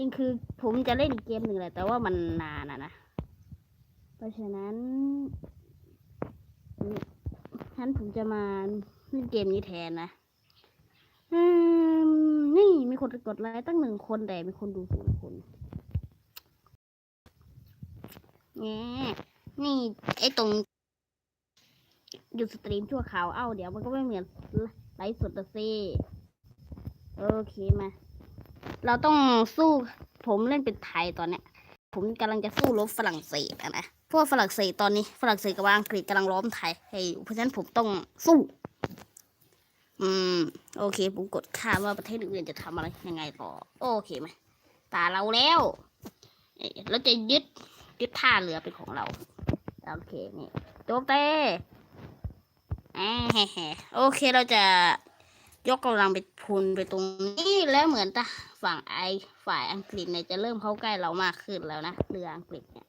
ริงคือผมจะเล่นเกมหนึ่งแหละ แต่ว่ามันนานอะนะ เพราะฉะนั้นอืมฉันผมจะมาเล่นเกมนี้แทนนะนี่มีคนกดไลค์ตั้งหนึ่งคนแต่มีคนดูศูนย์คนแง่นี่ไอ้ตรงหยุดสตรีมชั่วคราว เอ้า เดี๋ยวมันก็ไม่เหมือนไลฟ์สดอะสิโอเคมา เราต้องสู้ผมเล่นเป็นไทยตอนเนี้ย ผมกำลังจะสู้รบฝรั่งเศสอะนะพวกฝรั่งเศสตอนนี้ฝรั่งเศสกับอังกฤษกำลังล้อมไทยให้อยู่เพราะฉะนั้นผมต้องสู้ อืม โอเค ผมกดข้ามว่าประเทศอื่นจะทำอะไรยังไงต่อ โอเคไหมตาเราแล้วเราจะยึดยึดท่าเรือเป็นของเรา โอเคนี่โจเต้อ่าแฮ่ๆโอเคเราจะ ยกกำลังไปพุนไปตรงนี้แล้วเหมือนตะฝั่งไอฝ่ายอังกฤษเนี่ยจะเริ่มเข้าใกล้เรามากขึ้นแล้วนะเรืออังกฤษเนี่ย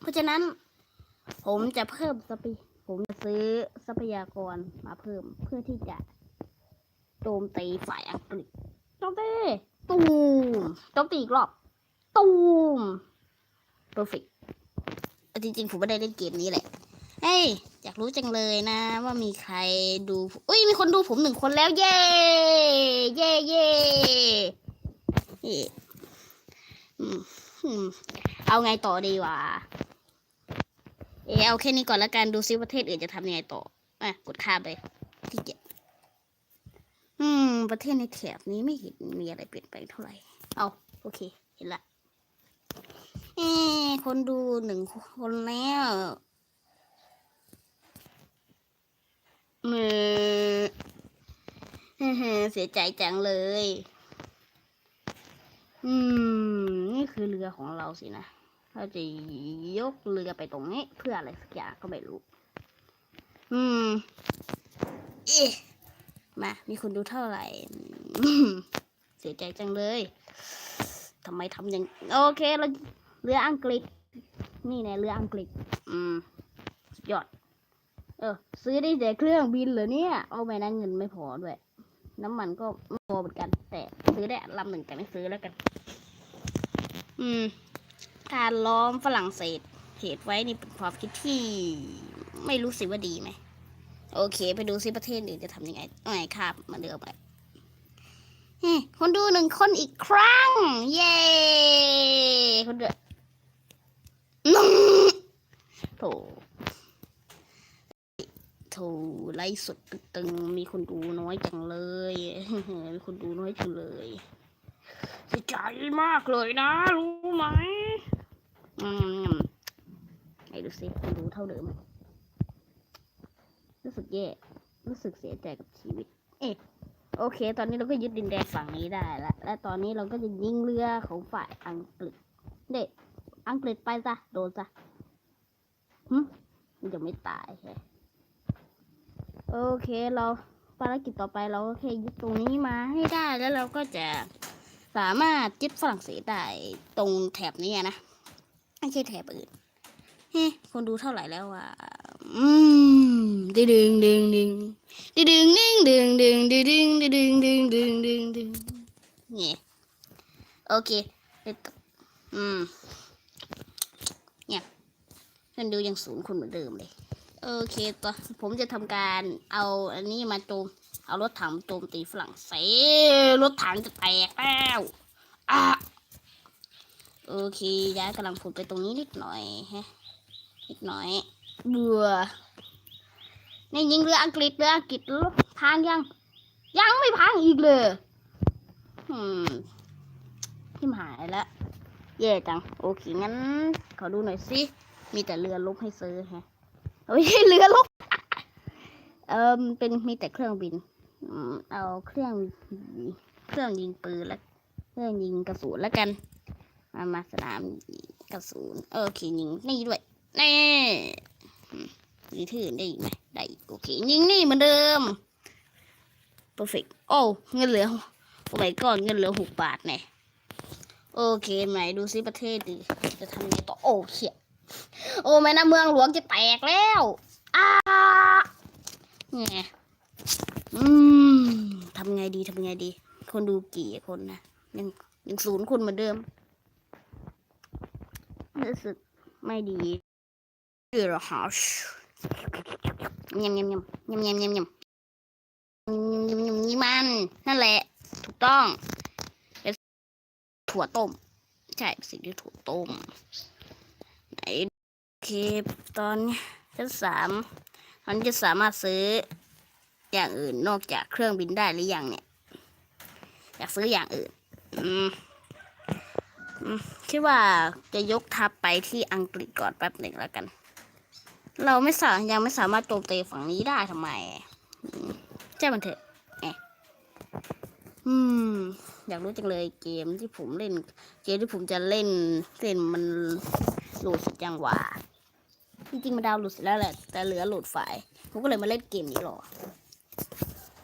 เพราะฉะนั้น ผมจะเพิ่มทรัพยผมจะซื้อทรัพยากรมาเพิ่มเพื่อที่จะโจมตีฝ่ายอังกฤษโจมตีตูมโจมตีอีกรอบตูม perfect เอาจริงๆ ผมไม่ได้เล่นเกมนี้แหละ เฮ้ยอยากรู้จังเลยนะ ว่ามีใครดูอุ้ยมีคนดูผมหนึ่งคนแล้วเย้เย้เย้เออเอาไงต่อดีวะเออเอาแค่นี้ก่อนละกันดูซิประเทศอื่นจะทำยังไงต่ออะกดข้ามไปที่เกียจอืม ประเทศในแถบนี้ไม่เห็นมีอะไรเปลี่ยนแปลงเท่าไหร่ เอาโอเค เห็นละเอคนดูหนึ่งคนแล้วเมื่อเสียใจจังเลย อืม นี่คือเรือของเราสินะ เราจะยกเรือไปตรงนี้ เพื่ออะไรสักอย่างก็ไม่รู้ อืมเอ๊ะมา มีคนดูเท่าไหร่ เสียใจจังเลยทำไมทำอย่าง โอเคเราเรืออังกฤษ นี่แน่เรืออังกฤษ อืมสุดยอด เออ ซื้อได้แต่เครื่องบินเหรอเนี่ย เอาไปนะเงินไม่พอด้วย น้ำมันก็ไม่พอเหมือนกัน แต่ซื้อได้ลำหนึ่งแต่ไม่ซื้อแล้วกัน อืม การล้อมฝรั่งเศสเหตุไว้นี่เป็นความคิดที่ ไม่รู้สิว่าดีไหม โอเค ไปดูซิประเทศอื่นจะทำยังไงไม่ครับมาเดิมไปเฮ้คนดูหนึ่งคนอีกครั้ง เย้คนเดือน้องโถ โถไลฟ์สดตึงมีคนดูน้อยจังเลยมีคนดูน้อยจังเลยเสียใจมากเลยนะ รู้ไหมอืมไหนดูสิคนดูเท่าเดิม รู้สึกแย่ รู้สึกเสียใจกับชีวิต เอ๊ะโอเค ตอนนี้เราก็ยึดดินแดนฝั่งนี้ได้แล้ว และตอนนี้เราก็จะยิงเรือของฝ่ายอังกฤษ เด็กอังกฤษไปซะ โดนซะหึมันจะไม่ตายแฮ โอเคเราภารกิจต่อไปเราก็แค่ยึดตรงนี้มาให้ได้แล้วเราก็จะสามารถยึดฝรั่งเศสได้ตรงแถบนี้นะไม่ใช่แถบอื่นเฮ้คนดูเท่าไหร่แล้วอะอืมดึงดึงดึงดึงดึงดึงดึงดึงดึงดึงดึงดึงดึงดึงดึงเนี่ยโอเคอืมเนี่ยคนดูยังศูนย์คนเหมือนเดิมเลย โอเคต่อผมจะทำการเอาอันนี้มาโจม เอารถถังโจมตีฝรั่งเศสรถถังจะแตกแล้วอะโอเคย้ายกำลังพลไปตรงนี้นิดหน่อยฮะนิดหน่อยเบื่อนี่ยิงเรืออังกฤษเรืออังกฤษพังยัง ยังไม่พังอีกเลยอืมทิมหายแล้วแย่จัง โอเคงั้น ขอดูหน่อยสิ มีแต่เรือลบให้ซื้อฮะ ไม่ใช่เรือลบเอิมเป็นมีแต่เครื่องบินเอาเครื่องเครื่องยิงปืนและเครื่องยิงกระสุนแล้วกัน มามาสนามกระสุนโอเคยิงนี่ด้วยนี่อืมมีที่อื่นได้อีกไหมได้โอเคยิงนี่เหมือนเดิม perfect โอ้เงินเหลือโอ้ my god เงินเหลือหกบาทแน่โอเคไหนดูซิประเทศดีจะทำยังไงต่อโอ้เขีย โอ้แม่น้ำเมืองหลวงจะแตกแล้วอ้าเนี่ยอืมทำไงดีทำไงดี คนดูกี่คนนะยังยังศูนย์คนเหมือนเดิมรู้สึกไม่ดีเออฮะยำยำยำยำยำยำยำนี่มันนั่นแหละ ถูกต้อง ถั่วต้ม ใช่สิ่งที่ถั่วต้ม เคตอนชั้นสามตอนนี้จะสามารถซื้ออย่างอื่นนอกจากเครื่องบินได้หรือยังเนี่ย อยากซื้ออย่างอื่น อืมคิดว่าจะยกทัพไปที่อังกฤษก่อนแป๊บหนึ่งแล้วกัน เราไม่สายังไม่สามารถโจมตีฝั่งนี้ได้ทำไมใช่มันเถอะแอะอืม อยากรู้จังเลยเกมที่ผมเล่น เกมที่ผมจะเล่นเล่นมันโหลดสร็จยังหวะ จริงๆมันดาวหลุดเสร็จแล้วแหละ แต่เหลือโหลดไฟล์ผมก็เลยมาเล่นเกมนี้หรอ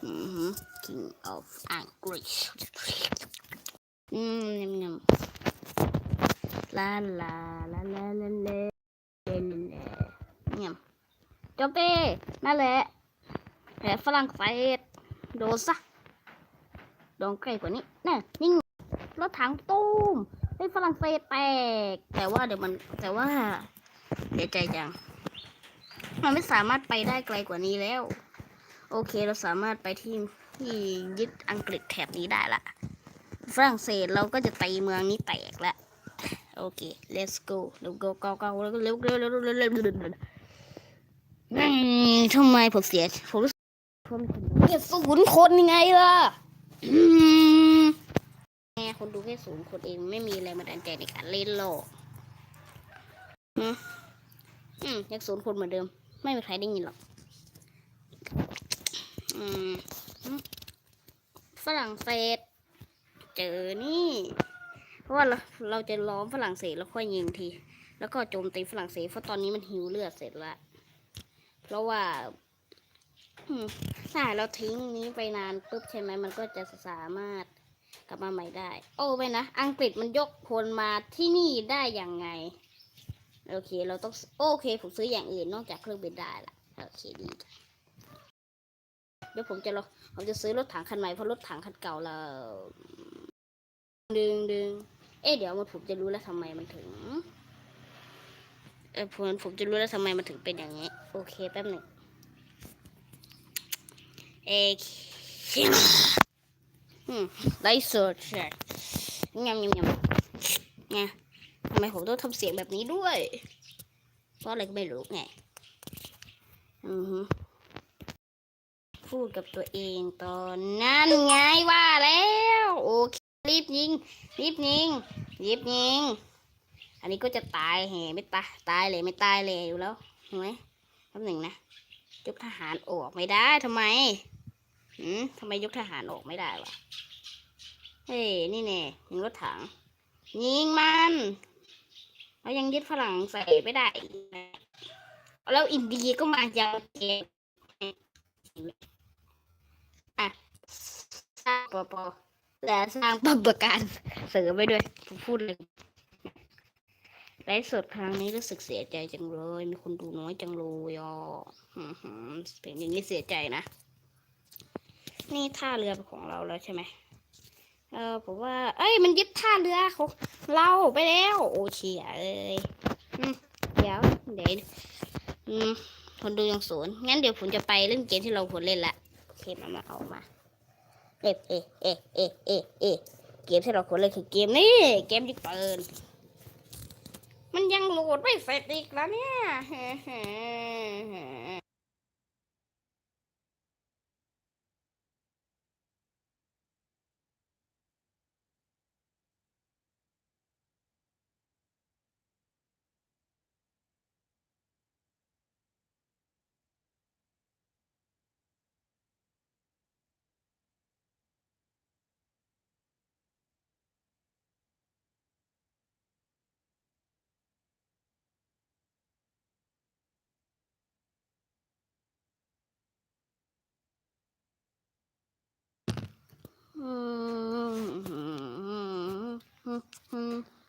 อือฮึ King of English อืมยำยำลาลาลาลาลาลเลเลเลยำจบตีนั่นแหละแผลฝรั่งเศสโดนซะโดนใกล้กว่านี้น่ะนิ่งรถถังตู้มไอ้ฝรั่งเศสแตก แต่ว่าเดี๋ยวมันแต่ว่า เสียใจจัง มันไม่สามารถไปได้ไกลกว่านี้แล้ว โอเคเราสามารถไปที่ที่ยึดอังกฤษแถบนี้ได้ละ ฝรั่งเศสเราก็จะตีเมืองนี้แตกละ โอเค let's go เร็ว go go go เร็วเร็วเร็วเร็วเร็วเร็วทำไมผมเสีย ผมรู้สียผมแค่ศูนย์คนยังไงล่ะแง่คนดูแค่ศูนย์คนเองไม่มีอะไรมาดัลใจในการเล่นหรอกเนอะ อืมยังศูนย์คนเหมือนเดิม ไม่มีใครได้ยินหรอก อืมฝรั่งเศส เจอนี่ เพราะว่าเราเราจะล้อมฝรั่งเศสแล้วค่อยยิงที แล้วก็โจมตีฝรั่งเศสเพราะตอนนี้มันหิวเลือดเสร็จละเพราะว่าถ้าเราทิ้งนี้ไปนานปุ๊บใช่ไหมมันก็จะสามารถกลับมาใหม่ได้ โอ้ไปนะ อังกฤษมันยกพลมาที่นี่ได้ยังไง โอเค เราต้องโอเค ผมซื้ออย่างอื่นนอกจากเครื่องบินได้ละโอเคดีเดี๋ยวผมจะรอผมจะซื้อรถถังคันใหม่เพราะรถถังคันเก่าเราดึงดึงเอ๊ะเดี๋ยวมันผมจะรู้แล้วทำไมมันถึงเออผมผมจะรู้แล้วทำไมมันถึงเป็นอย่างนี้ โอเคแป๊บหนึ่งเอ๊ะอืมไลฟ์สดใช่ยำยำยำไง ทำไมผมต้องทำเสียงแบบนี้ด้วย เพราะอะไรก็ไม่รู้ไง อือฮึพูดกับตัวเองตอนนั้นไงว่าแล้ว โอเครีบยิง รีบยิง รีบยิง อันนี้ก็จะตายแห่ไม่ตายตายเลยไม่ตายเลยอยู่แล้วเห็นไหมแป๊บหนึ่งนะยกทหารออกไม่ได้ทำไมหืมทำไมยกทหารออกไม่ได้วะเฮ้ยนี่แน่ยิงรถถังยิงมัน เรายังยึดฝรั่งใส่ไม่ได้ แล้วอินเดียก็มายังเกมอะสร้างปอปอและสร้างปประกันเสริมไปด้วยผมพูดเลยไลฟ์สดครั้งนี้รู้สึกเสียใจจังเลย มีคนดูน้อยจังเลยอะอื้อหือเป็นอย่างนี้เสียใจนะ นี่ท่าเรือของเราแล้วใช่ไหมเออผมว่า เอ้ย มันยึดท่าเรือของ เราไปแล้ว โอเคเอ้ยเดี๋ยวเดี๋ยวอืมคนดูยังศูนย์งั้นเดี๋ยวผมจะไปเล่นเกมที่เราควรเล่นละเคมามาเอามาเอะเอะเอะเอะเอะเอะเกมที่เราควรเล่นคือเกมนี้เกมที่เปิดมันยังโหลดไม่เสร็จอีกแล้วเนี่ย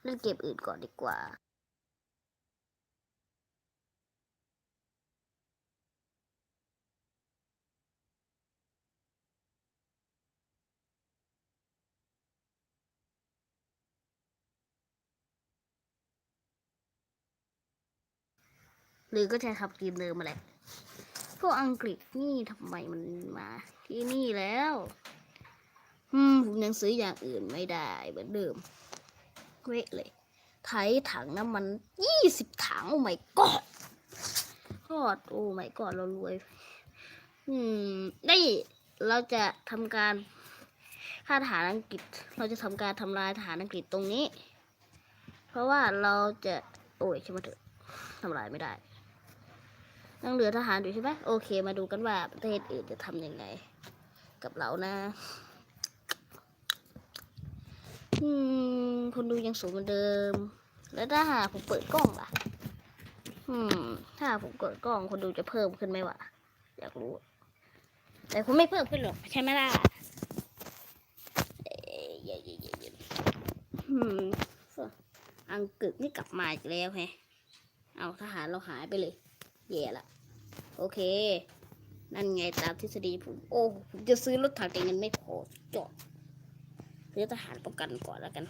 เล่นเก็บอื่นก่อนดีกว่าหรือก็จะทำทีมเดิมมาแหละ พวกอังกฤษนี่ทำไมมันมาที่นี่แล้ว อืมผมยังซื้ออย่างอื่นไม่ได้เหมือนเดิมเวะเลยไถถังน้ำมันยี่สิบถัง โอ้ไม่กอดกอดโอ้ไม่กอดเรารวย อืม ได้เราจะทำการฆ่าทหารอังกฤษ เราจะทำการทำลายทหารอังกฤษตรงนี้ เพราะว่าเราจะ โอ้ยใช่ไหมเถอะทำลายไม่ได้ยังเหลือทหารอยู่ใช่ไหมโอเค มาดูกันว่าประเทศอื่นจะทำยังไง กับเรานะ คนดูยังสูงเหมือนเดิม แล้วถ้าหาผมเปิดกล้องล่ะ อืม ถ้าผมเปิดกล้องคนดูจะเพิ่มขึ้นไหมวะ อยากรู้ แต่ผมไม่เพิ่มขึ้นหรอกใช่ไหมล่ะเอ้ยเย้เย้เย้เย้อืมอังกฤษนี่กลับมาอีกแล้วแฮะ เอาทหารเราหายไปเลย แย่ละ โอเค นั่นไงตามทฤษฎีผม โอ้ ผมจะซื้อรถถังแต่เงินไม่พอจอด ซื้อทหารป้องกันก่อนแล้วกัน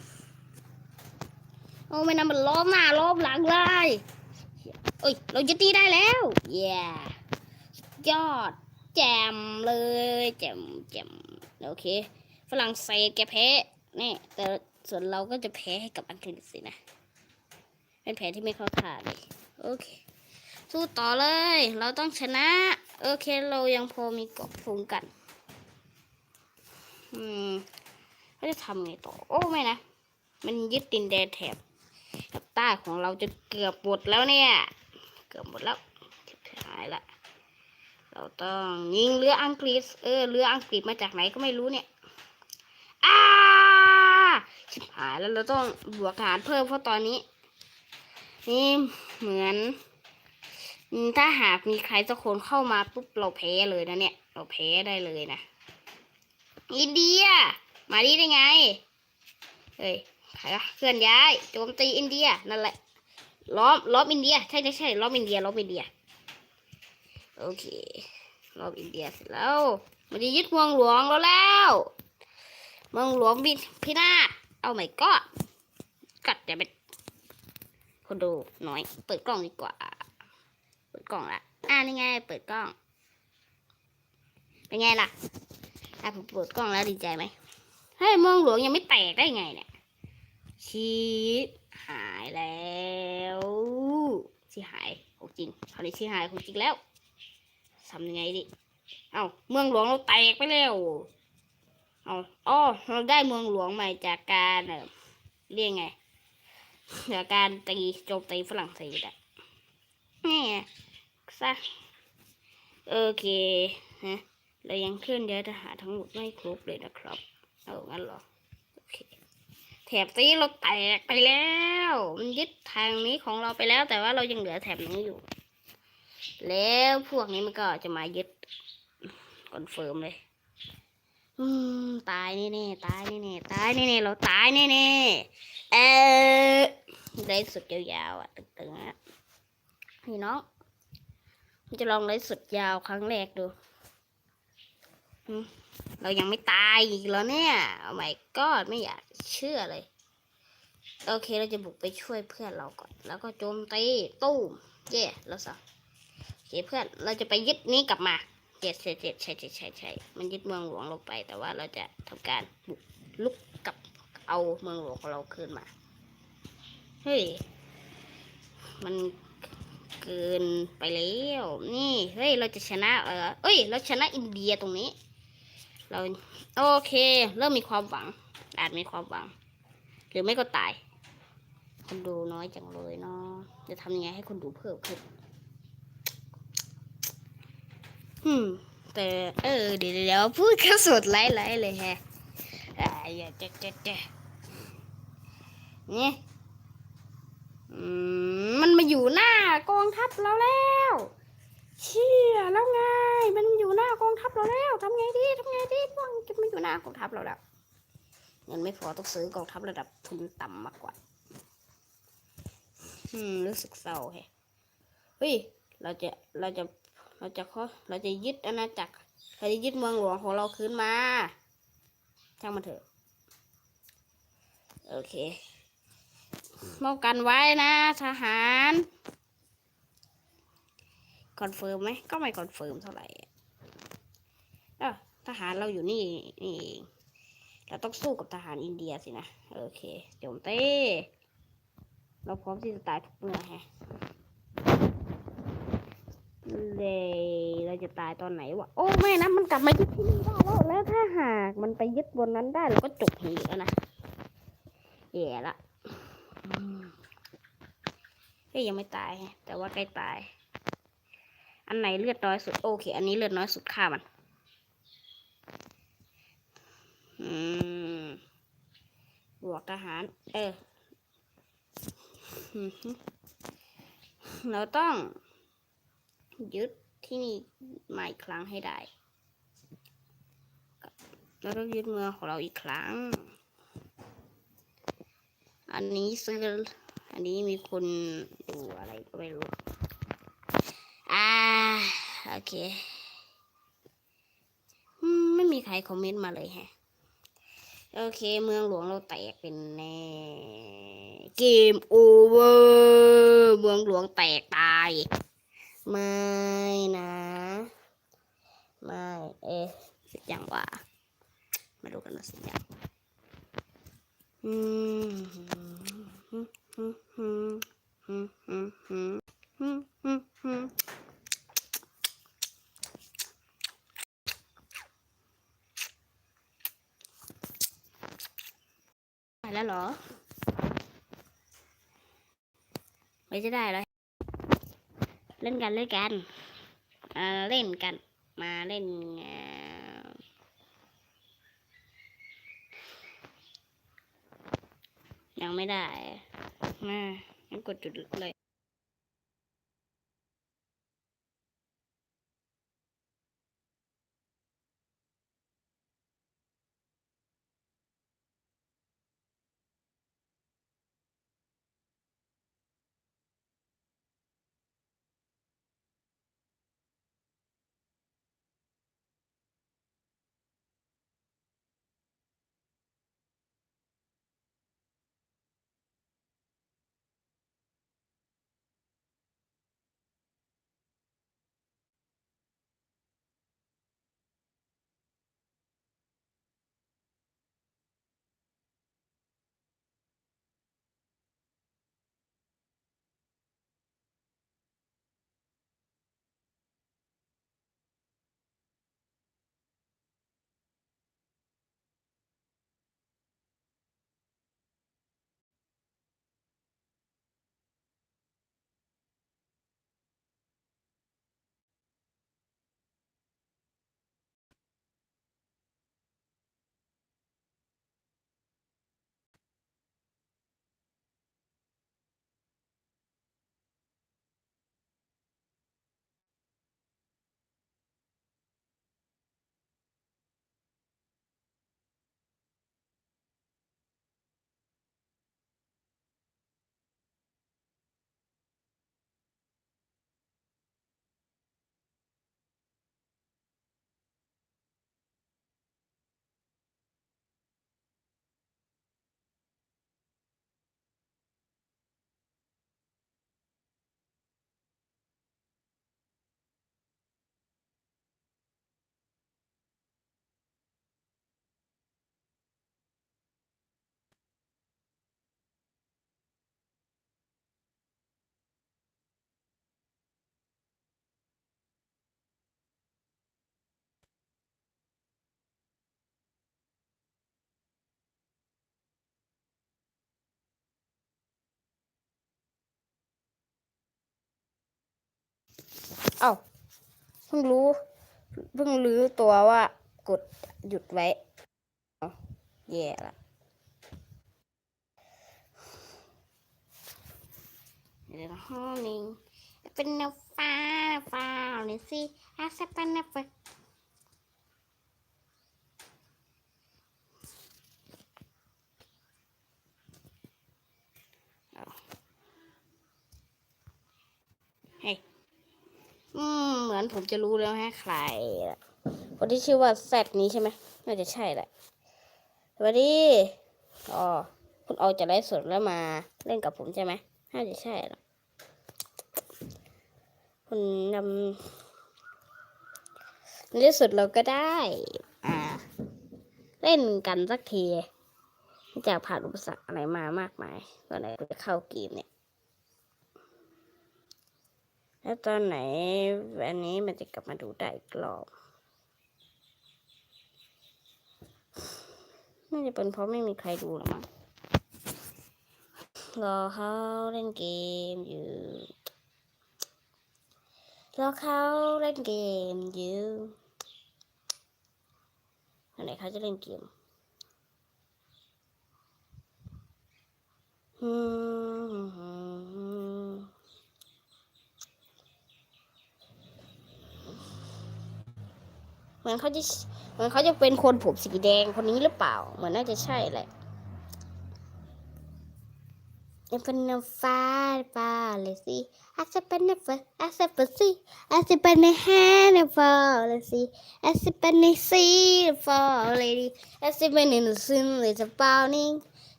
โอ้ไม่นำมันล้อมหน้าล้อมหลังเลยเอ้ยเราจะตีได้แล้วเย้ยอดแจมเลยแจมแจมโอเค ฝรั่งเศสแกแพ้นี่แต่ส่วนเราก็จะแพ้ให้กับอังกฤษสินะ เป็นแผนที่ไม่เข้าท่าเลยโอเค สู้ต่อเลย เราต้องชนะ โอเคเรายังพอมีเกาะภูมิกัน อืม เราจะทำไงต่อ โอ้ไม่นะ มันยึดดินแดนแถบแถบใต้ของเราจะเกือบหมดแล้วเนี่ย เกือบหมดแล้วหายละ เราต้องยิงเรืออังกฤษ เออ เรืออังกฤษมาจากไหนก็ไม่รู้เนี่ยอ้าชิบหายแล้วเราต้องบวกทหารเพิ่มเพราะตอนนี้ นี่เหมือนถ้าหากมีใครสักคนเข้ามาปุ๊บเราแพ้เลยนะเนี่ย เราแพ้ได้เลยนะอินเดีย มาดีได้ไง เฮ้ยใครวะเคลื่อนย้ายโจมตีอินเดียนั่นแหละ ล้อมล้อมอินเดีย ใช่ใช่ใช่ล้อมอินเดียล้อมอินเดีย โอเคล้อมอินเดียเสร็จแล้ว มันจะยึดเมืองหลวงเราแล้ว เมืองหลวงบินพินาศเอาไหมก็กัดจะเป็นคนดูน้อย เปิดกล้องดีกว่า เปิดกล้องละอ่านี่ไง เปิดกล้อง เป็นไงล่ะอะผมเปิดกล้องแล้วดีใจไหม เฮ้ยเมืองหลวงยังไม่แตกได้ไงเนี่ยชีสหายแล้วชีหายของจริงคราวนี้ชีหายของจริงแล้วทำยังไงดิเอาเมืองหลวงเราแตกไปแล้วเอาอ๋อเราได้เมืองหลวงใหม่จากการเรียกไงจากการตีโจมตีฝรั่งเศสอะนี่ซะโอเคฮะเรายังเคลื่อนย้ายทหารทั้งหมดไม่ครบเลยนะครับ เอางั้นเหรอ โอเค แถบนี้เราแตกไปแล้ว มันยึดทางนี้ของเราไปแล้ว แต่ว่าเรายังเหลือแถบนี้อยู่ แล้วพวกนี้มันก็จะมายึดคอนเฟิร์มเลย อืม ตายแน่ๆตายแน่ๆตายแน่ๆเราตายแน่ๆเออไลฟ์สดยาวๆอะตึงๆอะพี่น้องจะลองไลฟ์สดยาวครั้งแรกดูอืม เรายังไม่ตายอีกแล้วเนี่ยโอ้ my god ไม่อยากเชื่อเลย โอเคเราจะบุกไปช่วยเพื่อนเราก่อน แล้วก็โจมตีตู้มเย่แล้วสัโอเคเพื่อนเราจะไปยึดนี้กลับมาเจ็ดใช่ใช่ใช่ใช่ใช่ใช่มันยึดเมืองหลวงเราไป แต่ว่าเราจะทำการบุกลุกกลับเอาเมืองหลวงของเราคืนมา เฮ้ย มันเกินไปแล้ว นี่ เฮ้ย เราจะชนะเออเอ้ย เราชนะอินเดียตรงนี้ เราโอเค เริ่มมีความหวัง อาจมีความหวัง หรือไม่ก็ตาย คนดูน้อยจังเลยเนาะจะทำยังไงให้คนดูเพิ่มขึ้นอืม แต่เออเดี๋ยวเดี๋ยวพูดก็สดไล่ๆเลยแฮะอ่าอย่าเจ๊เจ๊เจ๊นี่อืมมันมาอยู่หน้ากองทัพเราแล้ว เชี่ยแล้วไง มันอยู่หน้ากองทัพเราแล้วทำไงดีทำไงดีพวกมันจะมาอยู่หน้ากองทัพเราแล้วเงินไม่พอต้องซื้อกองทัพระดับทุนต่ำมากกว่าอืมรู้สึกเศร้าแฮะเฮ้ยเราจะเราจะเราจะขอเราจะยึดอาณาจักรเราจะยึดเมืองหลวงของเราคืนมาช่างมันเถอะ โอเคมอบกันไว้นะทหาร คอนเฟิร์มไหมก็ไม่คอนเฟิร์มเท่าไหร่เอ้าทหารเราอยู่นี่นี่เองเราต้องสู้กับทหารอินเดียสินะโอเคโจมเต้เราพร้อมที่จะตายทุกเมื่อแฮะเลยเราจะตายตอนไหนวะโอ้ไม่นะมันกลับมายึดที่นี่ได้แล้วแล้วถ้าหากมันไปยึดบนนั้นได้เราก็จบเหตุแล้วนะแย่ละอืมเฮ้ยยังไม่ตายแต่ว่าใกล้ตาย อันไหนเลือดน้อยสุด โอเค อันนี้เลือดน้อยสุดฆ่ามันอืมบวกทหาร เออ เราต้อง ยึดที่นี่มาอีกครั้งให้ได้ เราต้องยึดเมืองของเราอีกครั้ง อันนี้ซื้อ อันนี้มีคนดูอะไรก็ไม่รู้ เค ไม่มีใครคอมเมนต์มาเลยฮะ โอเค เมืองหลวงเราแตกเป็นแน่เกมโอเวอร์เมืองหลวงแตกตาย ไม่นะ ไม่ เอ๊ะสิอย่งว่า มาดูกันนะสิอย่างอืมฮึมอืมฮึมอืมฮึมอืม แล้วเหรอ ไม่จะได้แล้วเล่นกันเล่นกันเอ่อเล่นกัน มาเล่นยังไม่ได้ มางั้นกดจุดเลย อ้าเพิ่งรู้ เพิ่งรู้ตัวว่ากดหยุดไว้แย่ละเดี๋ยวนะห้องนึงเป็นแนวฟ้าฟ้าเลยสิอาสเป็นนวฟ้าเอา อืม เหมือนผมจะรู้แล้วฮะใครคนที่ชื่อว่าแซดนี้ใช่ไหมน่าจะใช่แหละสวัสดีอ๋อคุณออกจากไลฟ์สดแล้วมาเล่นกับผมใช่ไหมน่าจะใช่หรอกคุณนำในที่สุดเราก็ได้ อ่า เล่นกันสักทีจากผ่านอุปสรรคอะไรมามากมายตอนไหนจะเข้าเกมเนี่ย แล้วตอนไหนอันนี้มันจะกลับมาดูได้อีกรอบน่าจะเป็นเพราะไม่มีใครดูหรอมั้งรอเขาเล่นเกมอยู่รอเขาเล่นเกมอยู่อันไหนเขาจะเล่นเกมอืม เหมือนเขาจะเหมือนเขาจะเป็นคนผมสีแดงคนนี้หรือเปล่า เหมือนน่าจะใช่แหละเป็นคนนฟ้าฟ้าเลยสิอาจจะเป็นในฟ้าอาจจะเป็นสิอาจจะเป็นในแฮนฟ้าเลยสิอาจจะเป็นในซีฟ้าเลยดิอาจจะเป็นในซินเลยจะเปล่านิ่ง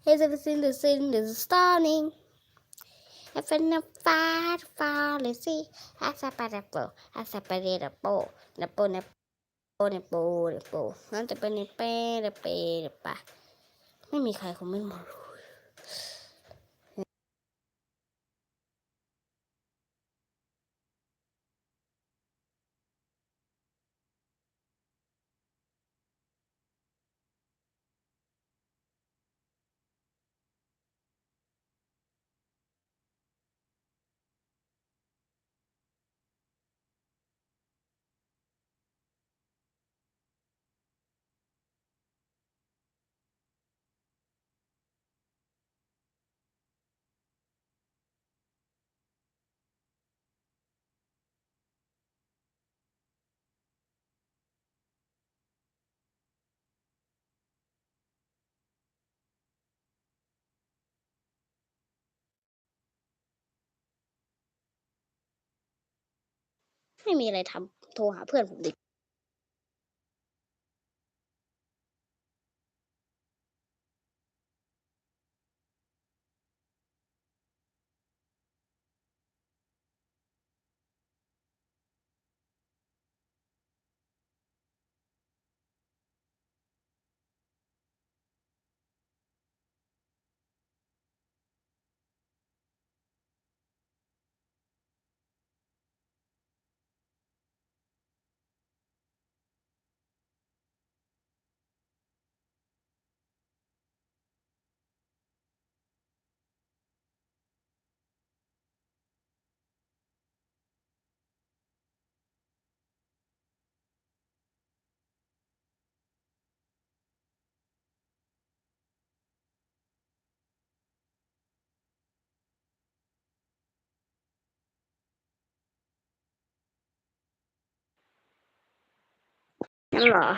อาจจะเป็นซินหรือซินหรือสตาร์นิ่งเป็นในฟ้าฟ้าเลยสิอาจจะเป็นในโปอาจจะเป็นในโปในโปใน โปในโปเนี่ยโปนั่นจะเป็นในเป้ในเป้ในปะไม่มีใครคงไม่รู้ ไม่มีอะไรทำโทรหาเพื่อนผมดิ นั่นเหรอ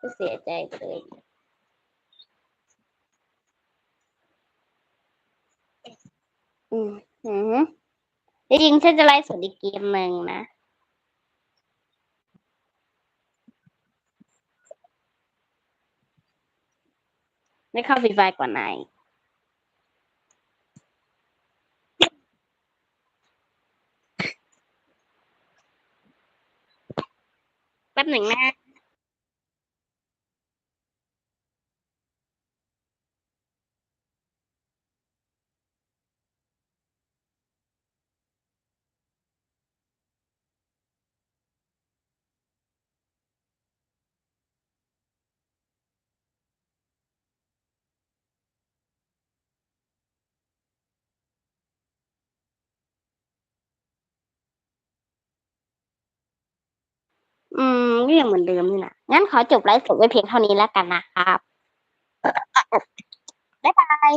ก็เสียใจเลยอืมอืมจริงๆฉันจะไลฟ์สดอีกเกมหนึ่งนะไม่เข้าฟรีไฟกว่านายแป๊บหนึ่งนะ อืม ก็ยังเหมือนเดิมนี่นะงั้นขอจบไลฟ์สดไว้เพียงเท่านี้แล้วกันนะครับบ๊ายบาย